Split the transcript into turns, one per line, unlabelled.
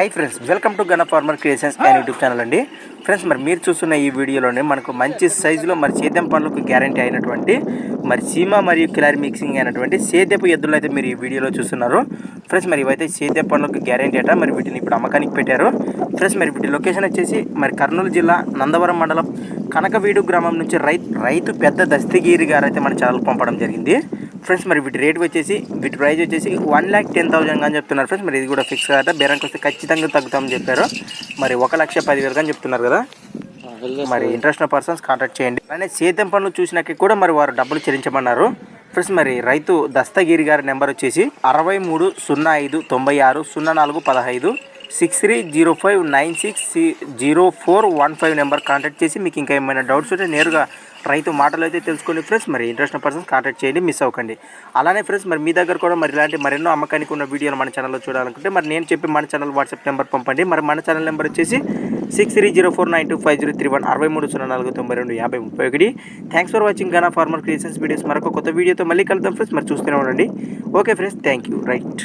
Hi friends welcome to Gana farmer creations and YouTube channel అండి. Friends మరి మీరు చూస్తున్న ఈ వీడియోలోనే మనకు మంచి సైజులో మరి సేద్యం పనులకు గ్యారంటీ అయినటువంటి మరి సీమ మరియు కిలారి మిక్సింగ్ అయినటువంటి సేద్యపు ఎద్దులను అయితే మీరు ఈ వీడియోలో చూస్తున్నారు. ఫ్రెండ్స్ మరి ఇవైతే సేద్య పనులకు గ్యారంటీ అట. మరి వీటిని ఇప్పుడు అమ్మకానికి పెట్టారు. ఫ్రెండ్స్ మరి వీటి లొకేషన్ వచ్చేసి మరి కర్నూలు జిల్లా నందవరం మండలం కనకవీడు గ్రామం నుంచి రైతు రైతు పెద్ద దస్తిగిరి గారు అయితే మన ఛానల్ పంపడం జరిగింది. ఫ్రెండ్స్ మరి వీటి రేట్ వచ్చేసి వీటి ప్రైస్ వచ్చేసి వన్ ల్యాక్ టెన్ థౌసండ్ అని చెప్తున్నారు ఫ్రెండ్స్. మరి ఇది కూడా ఫిక్స్ కదా బేరానికి వస్తే ఖచ్చితంగా తగ్గుతామని చెప్పారు. మరి ఒక లక్ష పదివేలు అని చెప్తున్నారు కదా. మరి ఇంట్రెస్ట్ పర్సన్స్ కాంటాక్ట్ చేయండి. అలానే సేద్యం పనులు చూసినాక కూడా మరి వారు డబ్బులు చెల్లించమన్నారు. ఫ్రెండ్స్ మరి రైతు దస్తగిరి గారి నెంబర్ వచ్చేసి అరవై మూడు సున్నా ఐదు తొంభై ఆరు సున్నా నాలుగు పదహైదు six three zero five nine six zero four one five number contact చేసి మీకు ఇంకా ఏమైనా డౌట్స్ ఉంటే నేరుగా రైతు మాటలు అయితే తెలుసుకోండి ఫ్రెండ్స్ మరి ఇంట్రెస్ట్ పర్సన్స్ కాంటాక్ట్ చేయండి మిస్ అవ్వకండి. అలానే ఫ్రెండ్స్ మరి మీ దగ్గర కూడా మరి ఇలాంటి మరెన్నో అమ్మకానికి ఉన్న వీడియోలు మన ఛానల్లో చూడాలనుకుంటే మరి నేను చెప్పి మన ఛానల్ వాట్సాప్ నెంబర్ పంపండి. మరి మన ఛానల్ నెంబర్ వచ్చేసి six three zero four nine two five zero three one అరవై మూడు సున్నా నాలుగు తొంభై రెండు యాభై ముప్పై ఒకటి thanks for watching Gana farmer creations videos మరొక కొత్త వీడియోతో మళ్ళీ కలుద్దాం ఫ్రెండ్స్ మరి చూస్తూనే ఉండండి. Okay friends thank you right